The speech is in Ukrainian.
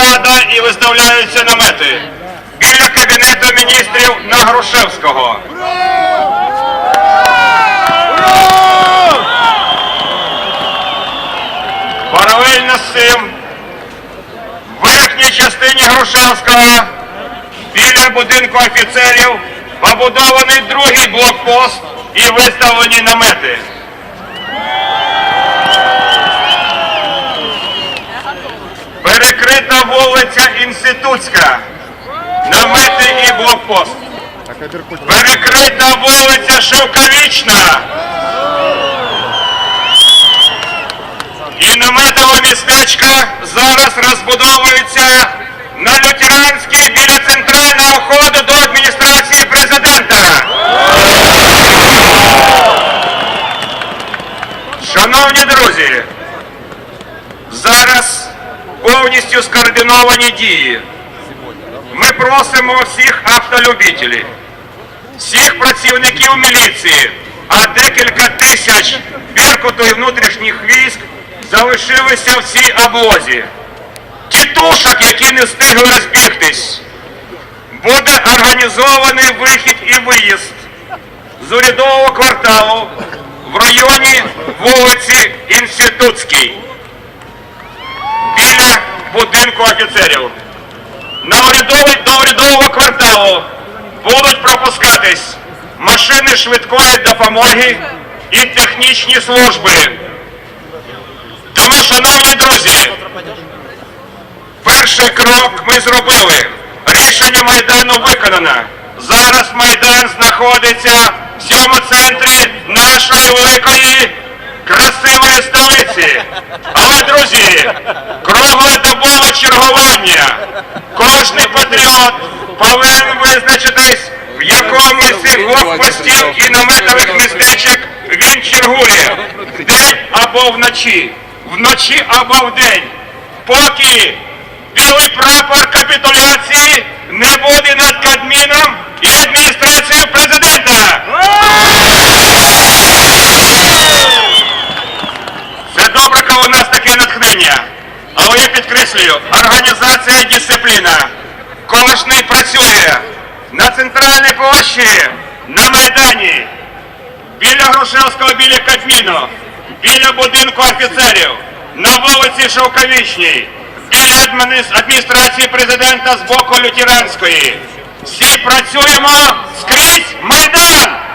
барикада і виставляються намети. Біля Кабінету міністрів на Грушевського. Паралельно з цим в верхній частині Грушевського біля будинку офіцерів побудований другий блокпост і виставлені намети. Перекрита вулиця Інститутська, намети і блокпост. Перекрита вулиця Шевковічна. І наметове містечко зараз розбудовується на Лютеранській біля центрального входу до адміністрації президента. Шановні друзі, зараз повністю скоординовані дії. Ми просимо всіх автолюбителів, всіх працівників міліції, а декілька тисяч Беркуту і внутрішніх військ залишилися в цій облозі. Тітушок, які не встигли розбігтись, буде організований вихід і виїзд з урядового кварталу в районі вулиці Інститутській будинку офіцерів. На урядовий до урядового кварталу будуть пропускатись машини швидкої допомоги і технічні служби. Тому, шановні друзі, перший крок ми зробили. Рішення Майдану виконано. Зараз Майдан знаходиться в цьому центрі нашої великої красивої столиці. Але, друзі, круглодобове чергування. Кожний повинен визначитись, в якому з цих блокпостів і наметових містечок він чергує. Вдень або вночі. Вночі або вдень. Поки білий прапор капітуляції не буде над Кабміном і адміністрацією президента. Це добре, коли у нас таке натхнення. Але я підкреслюю, організація дисципліна. Кожний працює на центральній площі, на Майдані, біля Грушевського, біля Кабміну, біля будинку офіцерів, на вулиці Шовковічній, біля адміністрації президента з боку Лютеранської. Всі працюємо скрізь Майдан!